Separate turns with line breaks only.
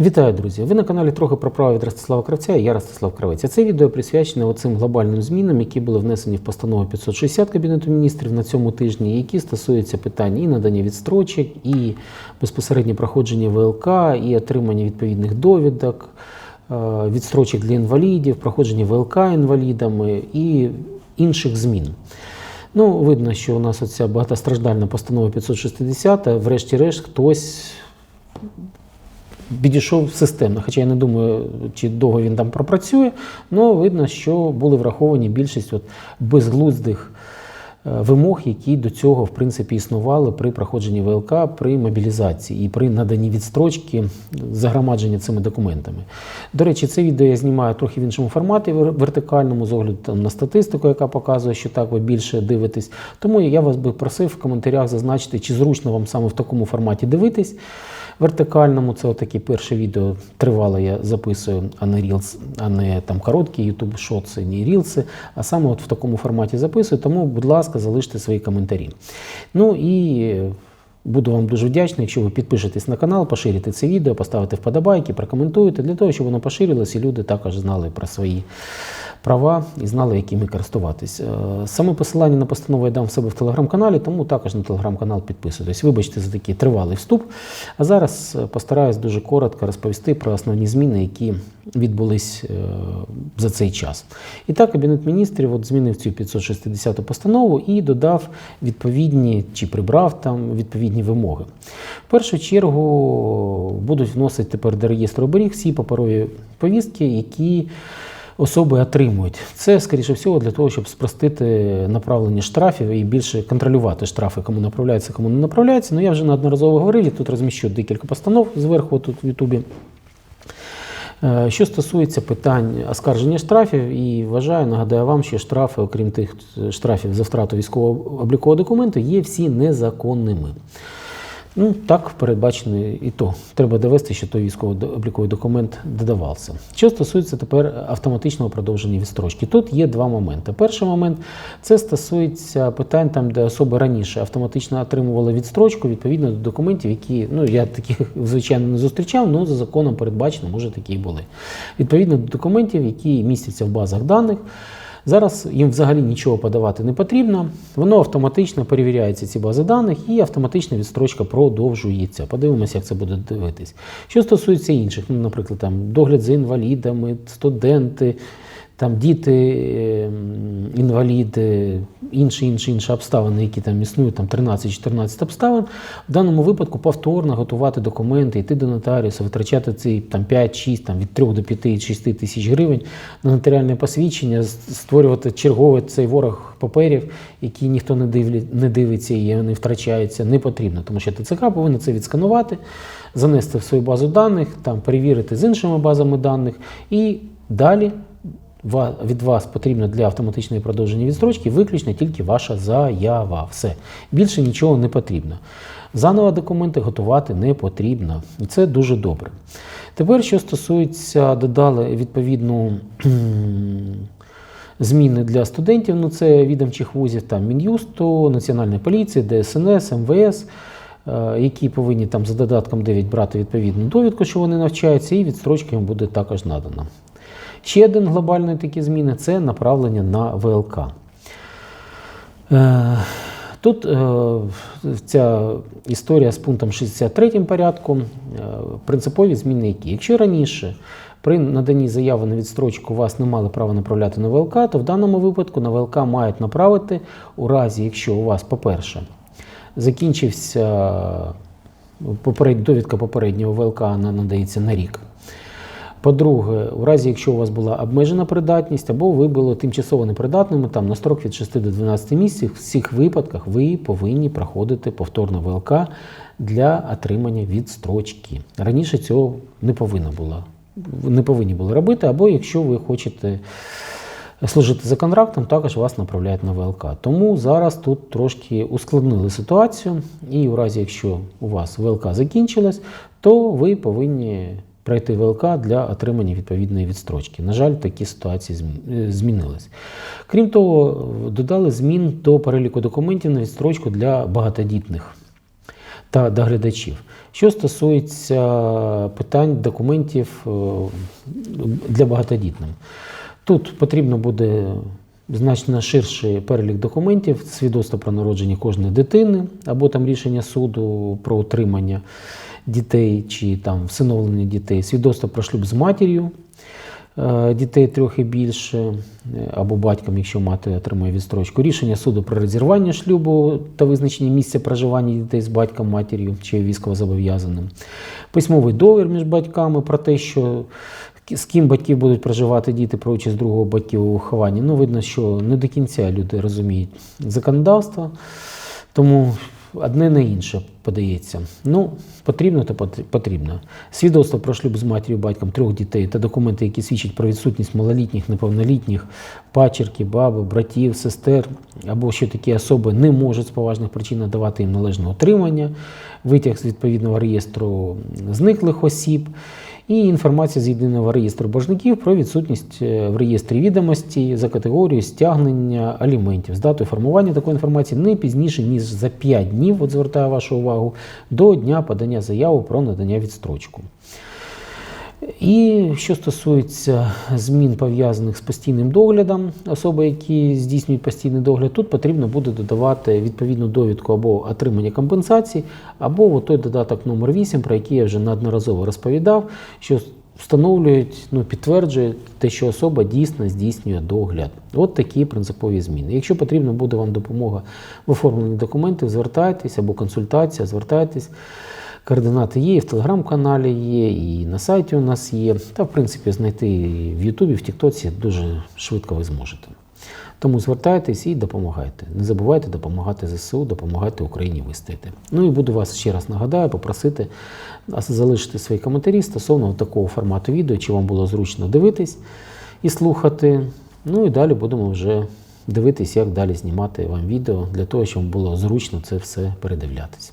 Вітаю, друзі! Ви на каналі трохи про право від Ростислава Кравця я Ростислав Кравець. А Це відео присвячене оцим глобальним змінам, які були внесені в постанову 560 Кабінету міністрів на цьому тижні, які стосуються питань і надання відстрочок, і безпосередньо проходження ВЛК, і отримання відповідних довідок, е, відстрочок для інвалідів, проходження ВЛК інвалідами і інших змін. Ну, видно, що у нас оця багатостраждальна постанова 560, врешті-решт, хтось підійшов системно. Хоча я не думаю, чи довго він там пропрацює, але видно, що були враховані більшість от безглуздих вимог, які до цього в принципі існували при проходженні ВЛК, при мобілізації і при наданні відстрочки загромадження цими документами. До речі, це відео я знімаю трохи в іншому форматі вертикальному, з огляду там, на статистику, яка показує, що так ви більше дивитесь. Тому я вас би просив в коментарях зазначити, чи зручно вам саме в такому форматі дивитись. Вертикальному це отаке перше відео тривале я записую, а не Reels, а не там короткі YouTube шоци, не рілси, а саме от в такому форматі записую. Тому, будь ласка, залиште свої коментарі. Ну і буду вам дуже вдячний, якщо ви підпишетесь на канал, поширите це відео, поставите вподобайки, прокоментуєте, для того, щоб воно поширилось і люди також знали про свої права і знали, якими користуватись. Е, Саме посилання на постанову я дам в себе в телеграм-каналі, тому також на телеграм-канал підписуйтесь. Вибачте за такий тривалий вступ. А зараз е, постараюсь дуже коротко розповісти про основні зміни, які відбулись е, за цей час. І так, Кабінет міністрів от змінив цю 560 постанову і додав відповідні чи прибрав там відповідні вимоги. В першу чергу будуть вносити тепер до реєстру оберіг всі паперові повістки, які особи отримують. Це, скоріше всього, для того, щоб спростити направлення штрафів і більше контролювати штрафи, кому направляються, кому не направляються. Ну я вже неодноразово говорив, я тут розміщу декілька постанов зверху тут в Ютубі. Е, Що стосується питань оскарження штрафів, і вважаю, нагадаю вам, що штрафи, окрім тих штрафів за втрату військового облікового документу, є всі незаконними. Ну, так передбачено і то. Треба довести, що той військово-обліковий документ додавався. Що стосується тепер автоматичного продовження відстрочки, тут є два моменти. Перший момент це стосується питань, там, де особи раніше автоматично отримували відстрочку відповідно до документів, які ну я таких звичайно не зустрічав, але за законом передбачено, може такі були. Відповідно до документів, які містяться в базах даних. Зараз їм взагалі нічого подавати не потрібно. Воно автоматично перевіряється ці бази даних і автоматична відстрочка продовжується. Подивимося, як це буде дивитись. Що стосується інших, ну, наприклад, там догляд за інвалідами, студенти, там діти, ем, інваліди, інші, інші, інші обставини, які там існують, там 13-14 обставин. В даному випадку повторно готувати документи, йти до нотаріуса, витрачати ці там 5-6, там від 3 до 5-6 тисяч гривень на нотаріальне посвідчення, створювати черговий цей ворог паперів, які ніхто не, дивлі, не дивиться і вони втрачаються, не потрібно, тому що ТЦК повинен це відсканувати, занести в свою базу даних, там перевірити з іншими базами даних і далі від вас потрібно для автоматичної продовження відстрочки виключно тільки ваша заява. Все. Більше нічого не потрібно. Заново документи готувати не потрібно. І це дуже добре. Тепер, що стосується, додали відповідну зміни для студентів, ну це відомчих вузів, там Мін'юсту, Національної поліції, ДСНС, МВС. е, Які повинні там за додатком 9 брати відповідну довідку, що вони навчаються, і відстрочка їм буде також надана. Ще один глобальний такі зміни це направлення на ВЛК. Е, Тут е, ця історія з пунктом 63 порядку, е, принципові зміни які. Якщо раніше при наданні заяви на відстрочку вас не мали права направляти на ВЛК, то в даному випадку на ВЛК мають направити у разі, якщо у вас, по-перше, закінчився довідка попереднього ВЛК, вона надається на рік. По-друге, у разі, якщо у вас була обмежена придатність, або ви були тимчасово непридатними, там на строк від 6 до 12 місяців, в всіх випадках ви повинні проходити повторно ВЛК для отримання відстрочки. Раніше цього не повинно було, не повинні були робити, або якщо ви хочете служити за контрактом, також вас направляють на ВЛК. Тому зараз тут трошки ускладнили ситуацію, і у разі, якщо у вас ВЛК закінчилась, то ви повинні пройти ВЛК для отримання відповідної відстрочки. На жаль, такі ситуації е, змінились. Крім того, додали змін до переліку документів на відстрочку для багатодітних. та доглядачів. Що стосується питань документів е, для багатодітних, тут потрібно буде значно ширший перелік документів, свідоцтво про народження кожної дитини, або там рішення суду про утримання дітей чи там всиновлення дітей, свідоцтво про шлюб з матір'ю. е, Дітей трьох і більше, е, або батьком, якщо мати отримує відстрочку. Рішення суду про розірвання шлюбу та визначення місця проживання дітей з батьком, матір'ю чи військовозобов'язаним. Письмовий договір між батьками про те, що з ким батьків будуть проживати діти про участь другого батьків у вихованні. Ну, видно, що не до кінця люди розуміють законодавство, тому одне на інше подається. Ну, потрібно то потрібно. Свідоцтво про шлюб з матір'ю, батьком трьох дітей та документи, які свідчать про відсутність малолітніх, неповнолітніх, пачерки, баби, братів, сестер, або що такі особи не можуть з поважних причин надавати їм належне утримання, витяг з відповідного реєстру зниклих осіб. І інформація з єдиного реєстру боржників про відсутність е, в реєстрі відомості за категорією стягнення аліментів з датою формування такої інформації не пізніше ніж за 5 днів, от звертаю вашу увагу, до дня подання заяви про надання відстрочку. І що стосується змін пов'язаних з постійним доглядом, особи, які здійснюють постійний догляд, тут потрібно буде додавати відповідну довідку або отримання компенсації, або той додаток номер 8, про який я вже неодноразово розповідав, що встановлюють, ну, підтверджують те, що особа дійсно здійснює догляд. От такі принципові зміни. Якщо потрібна буде вам допомога в оформленні документів, звертайтесь або консультація, звертайтесь. Координати є, і в телеграм-каналі є, і на сайті у нас є. Та, в принципі, знайти в Ютубі, в Тіктоці дуже швидко ви зможете. Тому звертайтесь і допомагайте. Не забувайте допомагати ЗСУ, допомагайте Україні вистояти. Ну і буду вас ще раз нагадаю, попросити залишити свої коментарі стосовно такого формату відео, чи вам було зручно дивитись і слухати. Ну і далі будемо вже дивитись, як далі знімати вам відео для того, щоб було зручно це все передивлятись.